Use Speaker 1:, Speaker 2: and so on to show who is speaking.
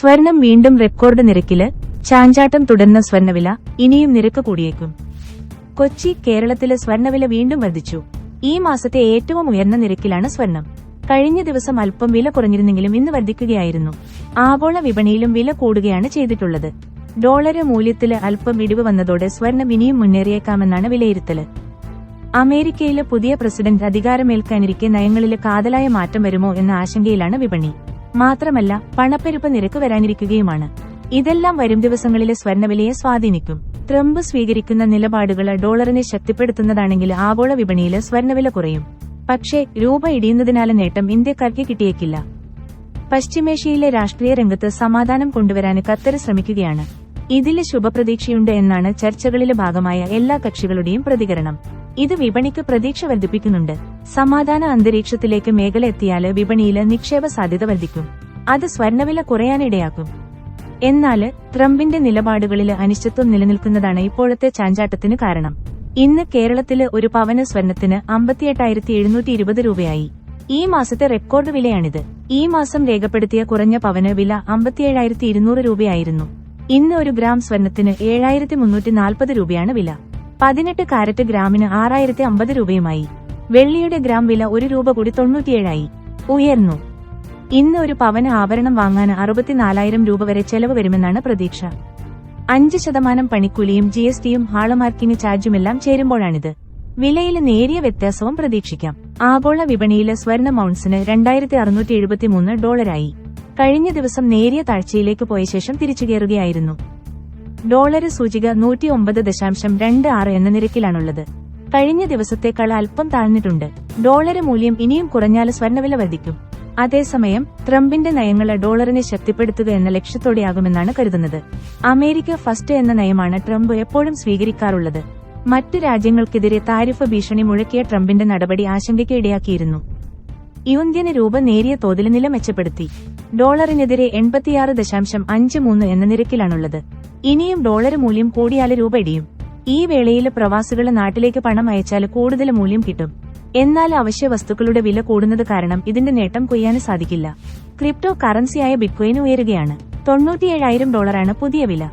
Speaker 1: സ്വർണം വീണ്ടും റെക്കോർഡ് നിരക്കിൽ ചാഞ്ചാട്ടം തുടർന്ന സ്വർണവില ഇനിയും നിരക്ക് കൂടിയേക്കും. കൊച്ചി കേരളത്തിലെ സ്വർണവില വീണ്ടും വർദ്ധിച്ചു. ഈ മാസത്തെ ഏറ്റവും ഉയർന്ന നിരക്കിലാണ് സ്വർണം. കഴിഞ്ഞ ദിവസം അല്പം വില കുറഞ്ഞിരുന്നെങ്കിലും ഇന്ന് വർദ്ധിക്കുകയായിരുന്നു. ആഗോള വിപണിയിലും വില കൂടുകയാണ് ചെയ്തിട്ടുള്ളത്. ഡോളറ് മൂല്യത്തിൽ അല്പം ഇടിവ് വന്നതോടെ സ്വർണം ഇനിയും മുന്നേറിയേക്കാമെന്നാണ് വിലയിരുത്തൽ. അമേരിക്കയിലെ പുതിയ പ്രസിഡന്റ് അധികാരമേൽക്കാനിരിക്കെ നയങ്ങളിലെ കാതലായ മാറ്റം വരുമോ എന്ന ആശങ്കയിലാണ് വിപണി. മാത്രമല്ല പണപ്പെരുപ്പ് നിരക്ക് വരാനിരിക്കുകയുമാണ്. ഇതെല്ലാം വരും ദിവസങ്ങളിലെ സ്വർണവിലയെ സ്വാധീനിക്കും. ട്രംപ് സ്വീകരിക്കുന്ന നിലപാടുകൾ ഡോളറിനെ ശക്തിപ്പെടുത്തുന്നതാണെങ്കിൽ ആഗോള വിപണിയിൽ സ്വർണവില കുറയും. പക്ഷേ രൂപ ഇടിയുന്നതിനാലെ നേട്ടം ഇന്ത്യക്കാർക്ക് കിട്ടിയേക്കില്ല. പശ്ചിമേഷ്യയിലെ രാഷ്ട്രീയ രംഗത്ത് സമാധാനം കൊണ്ടുവരാൻ ഖത്തർ ശ്രമിക്കുകയാണ്. ഇതിൽ ശുഭപ്രതീക്ഷയുണ്ട് എന്നാണ് ചർച്ചകളിലെ ഭാഗമായ എല്ലാ കക്ഷികളുടെയും പ്രതികരണം. ഇത് വിപണിക്ക് പ്രതീക്ഷ വർദ്ധിപ്പിക്കുന്നുണ്ട്. സമാധാന അന്തരീക്ഷത്തിലേക്ക് മേഖല എത്തിയാൽ വിപണിയിൽ നിക്ഷേപ സാധ്യത വർദ്ധിക്കും. അത് സ്വർണവില കുറയാനിടയാക്കും എന്നാൽ ട്രംപിന്റെ നിലപാടുകളിൽ അനിശ്ചിത്വം നിലനിൽക്കുന്നതാണ് ഇപ്പോഴത്തെ ചാഞ്ചാട്ടത്തിന് കാരണം. ഇന്ന് കേരളത്തിൽ ഒരു പവന സ്വർണത്തിന് അമ്പത്തിയെട്ടായിരത്തി എഴുന്നൂറ്റി ഇരുപത് രൂപയായി. ഈ മാസത്തെ റെക്കോർഡ് വിലയാണിത്. ഈ മാസം രേഖപ്പെടുത്തിയ കുറഞ്ഞ പവന് വില അമ്പത്തിയേഴായിരത്തി ഇരുന്നൂറ് രൂപയായിരുന്നു. ഇന്ന് ഒരു ഗ്രാം സ്വർണത്തിന് ഏഴായിരത്തി മുന്നൂറ്റി നാൽപ്പത് രൂപയാണ് വില. പതിനെട്ട് കാരറ്റ് ഗ്രാമിന് ആറായിരത്തി അമ്പത് രൂപയുമായി. വെള്ളിയുടെ ഗ്രാം വില ഒരു രൂപ കൂടി തൊണ്ണൂറ്റിയേഴായി. ഉയർന്നു. ഇന്ന് ഒരു പവന ആഭരണം വാങ്ങാൻ അറുപത്തിനാലായിരം രൂപ വരെ ചെലവ് വരുമെന്നാണ് പ്രതീക്ഷ. അഞ്ച് ശതമാനം പണിക്കൂലിയും ജി എസ് ടിയും ഹാളമാർക്കിംഗ് ചാർജുമെല്ലാം ചേരുമ്പോഴാണിത്. വിലയിൽ നേരിയ വ്യത്യാസവും പ്രതീക്ഷിക്കാം. ആഗോള വിപണിയിലെ സ്വർണ മൗൺസിന് രണ്ടായിരത്തി അറുന്നൂറ്റി എഴുപത്തിമൂന്ന് ഡോളറായി. കഴിഞ്ഞ ദിവസം നേരിയ താഴ്ചയിലേക്ക് പോയ ശേഷം തിരിച്ചുകയറുകയായിരുന്നു. ഡോളര് സൂചിക നൂറ്റി ഒമ്പത് ദശാംശം രണ്ട് ആറ് എന്ന നിരക്കിലാണുള്ളത്. കഴിഞ്ഞ ദിവസത്തേക്കാൾ അല്പം താഴ്ന്നിട്ടുണ്ട്. ഡോളര് മൂല്യം ഇനിയും കുറഞ്ഞാൽ സ്വർണവില വർദ്ധിക്കും. അതേസമയം ട്രംപിന്റെ നയങ്ങൾ ഡോളറിനെ ശക്തിപ്പെടുത്തുക എന്ന ലക്ഷ്യത്തോടെയാകുമെന്നാണ് കരുതുന്നത്. അമേരിക്ക ഫസ്റ്റ് എന്ന നയമാണ് ട്രംപ് എപ്പോഴും സ്വീകരിക്കാറുള്ളത്. മറ്റു രാജ്യങ്ങൾക്കെതിരെ താരിഫ് ഭീഷണി മുഴക്കിയ ട്രംപിന്റെ നടപടി ആശങ്കയ്ക്ക് ഇടയാക്കിയിരുന്നു. ഇന്ത്യന് രൂപ നേരിയ തോതിൽ നില മെച്ചപ്പെടുത്തി. ഡോളറിനെതിരെ എൺപത്തിയാറ് ദശാംശം അഞ്ച് മൂന്ന് എന്ന നിരക്കിലാണുള്ളത്. ഇനിയും ഡോളർ മൂല്യം കൂടിയാൽ രൂപ ഇടിയും. ഈ വേളയിൽ പ്രവാസികൾ നാട്ടിലേക്ക് പണം അയച്ചാൽ കൂടുതൽ മൂല്യം കിട്ടും. എന്നാൽ അവശ്യ വസ്തുക്കളുടെ വില കൂടുന്നത് കാരണം ഇതിന്റെ നേട്ടം കൊയ്യാൻ സാധിക്കില്ല. ക്രിപ്റ്റോ കറൻസിയായ ബിറ്റ്കോയിൻ ഉയരുകയാണ്. തൊണ്ണൂറ്റിയേഴായിരം ഡോളറാണ് പുതിയ വില.